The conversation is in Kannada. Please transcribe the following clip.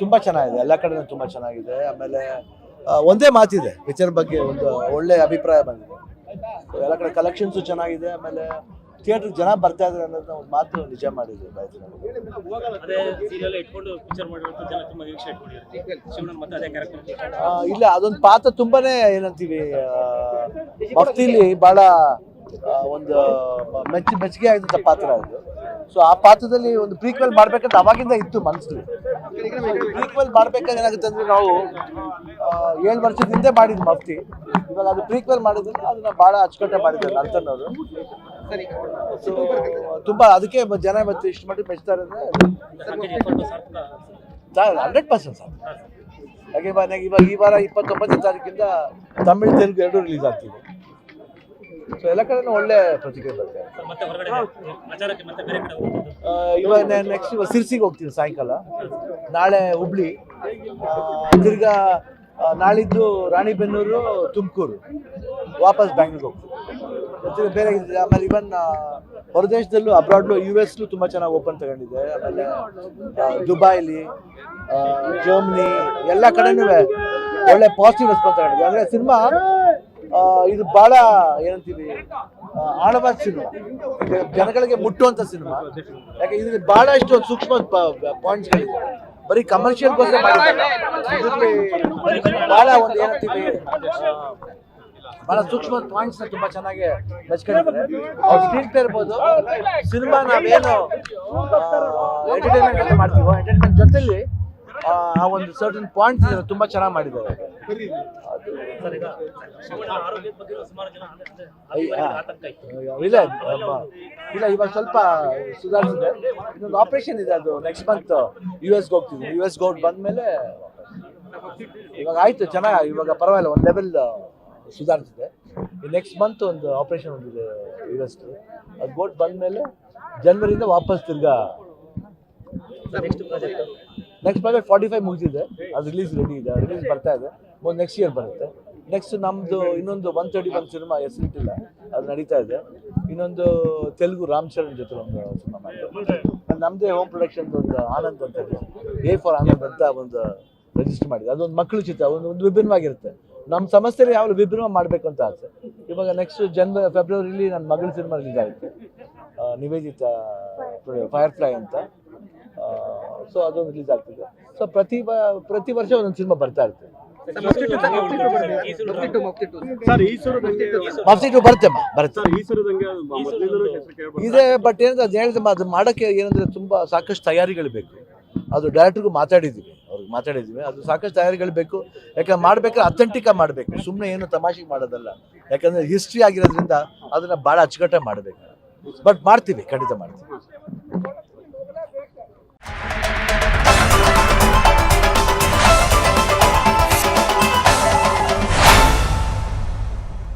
ತುಂಬಾ ಚೆನ್ನಾಗಿದೆ ಎಲ್ಲ ಕಡೆ ತುಂಬಾ ಚೆನ್ನಾಗಿದೆ. ಆಮೇಲೆ ಒಂದೇ ಮಾತಿದೆ ಪಿಕ್ಚರ್ ಬಗ್ಗೆ ಒಂದು ಒಳ್ಳೆ ಅಭಿಪ್ರಾಯ ಬಂದಿದೆ. ಎಲ್ಲ ಕಡೆ ಕಲೆಕ್ಷನ್ಸ್ ಚೆನ್ನಾಗಿದೆ ಆಮೇಲೆ ಥಿಯೇಟರ್ ಜನ ಬರ್ತಾ ಇದ್ದಾರೆ ಅನ್ನೋದನ್ನ ಒಂದು ಮಾತು ನಿಜ ಮಾಡಿದ್ರು ಇಲ್ಲ ಅದೊಂದು ಪಾತ್ರ ತುಂಬಾನೇ ಏನಂತೀವಿ ಭಕ್ತಿಲಿ ಬಹಳ ಒಂದು ಮೆಚ್ಚು ಮೆಚ್ಚುಗೆ ಆಗಿದ್ದ ಪಾತ್ರ ಅದು ಸೊ ಆ ಪಾತ್ರದಲ್ಲಿ ಒಂದು ಪ್ರೀಕ್ವೆಲ್ ಮಾಡ್ಬೇಕಂತ ಅವಾಗಿಂದ ಇತ್ತು ಮನಸ್ಸಲ್ಲಿ ಪ್ರೀಕ್ವೆಲ್ ಮಾಡ್ಬೇಕಾದ್ರೆ ಏನಾಗುತ್ತೆ ಅಂದ್ರೆ ನಾವು ಏಳು ವರ್ಷದಿಂದ ಭಕ್ತಿ ಇವಾಗ ಅದು ಪ್ರೀಕ್ವೆಲ್ ಮಾಡಿದ್ರೆ ಅದನ್ನ ಬಹಳ ಅಚ್ಚುಕಟ್ಟಾಗಿ ಮಾಡಿದ್ದಾರೆ ನರ್ತನವರು. ಸೊ ತುಂಬಾ ಅದಕ್ಕೆ ಜನ ಇವತ್ತು ಇಷ್ಟು ಮಟ್ಟಿಗೆ ಮೆಚ್ತಾರೆ ಅಂದ್ರೆ ಹಂಡ್ರೆಡ್ ಪರ್ಸೆಂಟ್ ಸರ್. ಹಾಗೆ ಇವಾಗ ಇವಾಗ ಈ ವಾರ ಇಪ್ಪತ್ತೊಂಬತ್ತನೇ ತಾರೀಕಿಂದ ತಮಿಳು, ತೆಲುಗು ಎರಡು ರಿಲೀಸ್ ಆಗ್ತಿದೆ. ಸೊ ಎಲ್ಲ ಕಡೆನೂ ಒಳ್ಳೆ ಪ್ರತಿಕ್ರಿಯೆ ಬರುತ್ತೆ ಮತ್ತೆ ಹೊರಗಡೆ ಪ್ರಚಾರಕ್ಕೆ ಮತ್ತೆ ಬೇರೆ ಕಡೆ ಹೋಗ್ತಿದ್ದು? ಆ, ಇವಾಗ ನೆಕ್ಸ್ಟ್ ಇವಾಗ ಸಿರ್ಸಿಗೆ ಹೋಗ್ತೀನಿ ಸಾಯಂಕಾಲ. ನಾಳೆ ಹುಬ್ಳಿ. ಆ, ತಿರ್ಗಾ ಆ, ನಾಳಿದ್ದು ರಾಣಿಬೆನ್ನೂರು ತುಮಕೂರು. ವಾಪಸ್ ಬ್ಯಾಂಗ್ಳೂರ್ ಹೋಗ್ತೀನಿ ತಿರ್ಗಾ ಬೇರೆ ಇದೆ. ಆಮೇಲೆ ಇವನ್ ಹೊರದೇಶದಲ್ಲೂ ಅಬ್ರಾಡ್ಲು ಯು ಎಸ್ಲು ತುಂಬ ಚೆನ್ನಾಗಿ ಓಪನ್ ತಗೊಂಡಿದೆ. ಆಮೇಲೆ ಆ, ದುಬೈಲಿ ಆ, ಜರ್ಮನಿ ಎಲ್ಲ ಕಡೆನೂ ಒಳ್ಳೆ ಪಾಸಿಟಿವ್ ರೆಸ್ಪಾನ್ಸ್ ತಗೊಂಡಿದೆ. ಅಂದರೆ ಸಿನಿಮಾ ಇದು ಬಹಳ ಏನಂತೀವಿ ಆಳವಾದ ಸಿನಿಮಾ. ಜನಗಳಿಗೆ ಮುಟ್ಟುವಂತ ಸಿನಿಮಾ. ಯಾಕೆ, ಇದ್ರಲ್ಲಿ ಬಹಳಷ್ಟು ಸೂಕ್ಷ್ಮ ಪಾಯಿಂಟ್ಸ್ಗಳಿದೆ. ಬರೀ ಮಾಡಿದ್ದಲ್ಲ. ಇದರಲ್ಲಿ ಬಹಳ ಒಂದು ಏನಂತೀವಿ, ಬಹಳ ಸೂಕ್ಷ್ಮ ಪಾಯಿಂಟ್ಸ್ನ ತುಂಬಾ ಚೆನ್ನಾಗಿ ಮೆಚ್ಕೊಂಡಿದ್ದಾರೆ. ಅವ್ರು ಸ್ಕ್ರೀನ್ ಇರ್ಬೋದು, ಸಿನಿಮಾ ನಾವೇನು ಎಂಟರ್ಟೈನ್ಮೆಂಟ್ ಮಾಡ್ತೀವೋ ಎಂಟರ್ಟೈನ್ಮೆಂಟ್ ಜೊತೆಲಿ ಆ ಒಂದು ಸರ್ಟನ್ ಪಾಯಿಂಟ್ಸ್ ತುಂಬಾ ಚೆನ್ನಾಗಿ ಮಾಡಿದ್ದಾರೆ. ಇಲ್ಲ. ಇಲ್ಲ ಇವಾಗ ಸ್ವಲ್ಪ ಸುಧಾರಿಸಿದೆ. ಇನ್ನೊಂದು ಆಪರೇಷನ್ ಇದೆ ಅದು. ನೆಕ್ಸ್ಟ್ ಮಂತ್ ಯು ಎಸ್ಗೆ ಹೋಗ್ತೀವಿ ಯು ಎಸ್ಗೆ ಹೋಗಿ ಬಂದ್ಮೇಲೆ ಇವಾಗ ಆಯ್ತು ಚೆನ್ನಾಗಿ ಇವಾಗ ಪರವಾಗಿಲ್ಲ ಒಂದು ಲೆವೆಲ್ ಸುಧಾರಿಸಿದೆ. ನೆಕ್ಸ್ಟ್ ಮಂತ್ ಒಂದು ಆಪರೇಷನ್ ಒಂದಿದೆ ಯು ಎಸ್ ಅದು ಬೋಟ್ ಬಂದ್ಮೇಲೆ ಜನವರಿಯಿಂದ ವಾಪಸ್ ತಿರ್ಗಾ ನೆಕ್ಸ್ಟ್ ಪ್ರಾಜೆಕ್ಟ್ ಫಾರ್ಟಿ ಫೈವ್ ಮುಗಿದಿದೆ ಅದು ರಿಲೀಸ್ ರೆಡಿ ಇದೆ. ರಿಲೀಸ್ ಬರ್ತಾ ಇದೆ. ನೆಕ್ಸ್ಟ್ ಇಯರ್ ಬರುತ್ತೆ. ನೆಕ್ಸ್ಟ್ ನಮ್ಮದು ಇನ್ನೊಂದು ಒನ್ ತರ್ಟಿ ಒನ್ ಸಿನಿಮಾ ಹೆಸರಿಟ್ಟಿಲ್ಲ ಅದು ನಡೀತಾ ಇದೆ. ಇನ್ನೊಂದು ತೆಲುಗು ರಾಮ್ ಚರಣ್ ಜೊತೆ ಒಂದು ಸಿನಿಮಾ ಮಾಡಿದೆ ನಮ್ಮದೇ ಹೋಮ್ ಪ್ರೊಡಕ್ಷನ್ ಒಂದು ಆನಂದ್ ಅಂತ ಇದೆ. ಎ ಫಾರ್ ಆನಂದ್ ಅಂತ ಒಂದು ರಿಜಿಸ್ಟರ್ ಮಾಡಿದೆ. ಅದೊಂದು ಮಕ್ಕಳು ಚಿತ್ರ ಒಂದು ಒಂದು ವಿಭಿನ್ನವಾಗಿರುತ್ತೆ. ನಮ್ಮ ಸಂಸ್ಥೆಯಲ್ಲಿ ಯಾವಾಗಲೂ ವಿಭಿನ್ನ ಮಾಡಬೇಕು ಅಂತ ಆಸೆ. ಇವಾಗ ನೆಕ್ಸ್ಟ್ ಜನ್ವರಿ ಫೆಬ್ರವರಿಲಿ ನನ್ನ ಮಗಳ ಸಿನಿಮಾ ರಿಲೀಸ್ ಆಗುತ್ತೆ. ನಿವೇದಿತ ನಿವೇದಿತಾ ಫೈರ್ ಫ್ಲೈ ಅಂತ. ಸೊ ಅದೊಂದು ರಿಲೀಸ್ ಆಗ್ತಿದೆ. ಸೊ ಪ್ರತಿ ಪ್ರತಿ ವರ್ಷ ಒಂದೊಂದು ಸಿನಿಮಾ ಬರ್ತಾ ಇರ್ತದೆ ಬರುತ್ತೆ ಇದೆ ಬಟ್ ಏನಂದ್ರೆ ಅದು ಹೇಳಿದ್ರೆ ಅದು ಮಾಡೋಕ್ಕೆ ಏನಂದ್ರೆ ತುಂಬಾ ಸಾಕಷ್ಟು ತಯಾರಿಗಳು ಬೇಕು. ಅದು ಡೈರೆಕ್ಟ್ರಿಗೂ ಮಾತಾಡಿದ್ದೀವಿ ಅವ್ರಿಗೆ ಮಾತಾಡಿದ್ದೀವಿ ಅದು ಸಾಕಷ್ಟು ತಯಾರಿಗಳು ಬೇಕು. ಯಾಕಂದ್ರೆ ಮಾಡ್ಬೇಕಾದ್ರೆ ಅಥೆಂಟಿಕ್ ಮಾಡಬೇಕು. ಸುಮ್ಮನೆ ಏನು ತಮಾಷೆ ಮಾಡೋದಲ್ಲ. ಯಾಕಂದ್ರೆ ಹಿಸ್ಟ್ರಿ ಆಗಿರೋದ್ರಿಂದ ಅದನ್ನ ಬಹಳ ಅಚ್ಚುಕಟ್ಟೆ ಮಾಡಬೇಕು. ಬಟ್ ಮಾಡ್ತೀವಿ ಖಂಡಿತ ಮಾಡ್ತೀವಿ.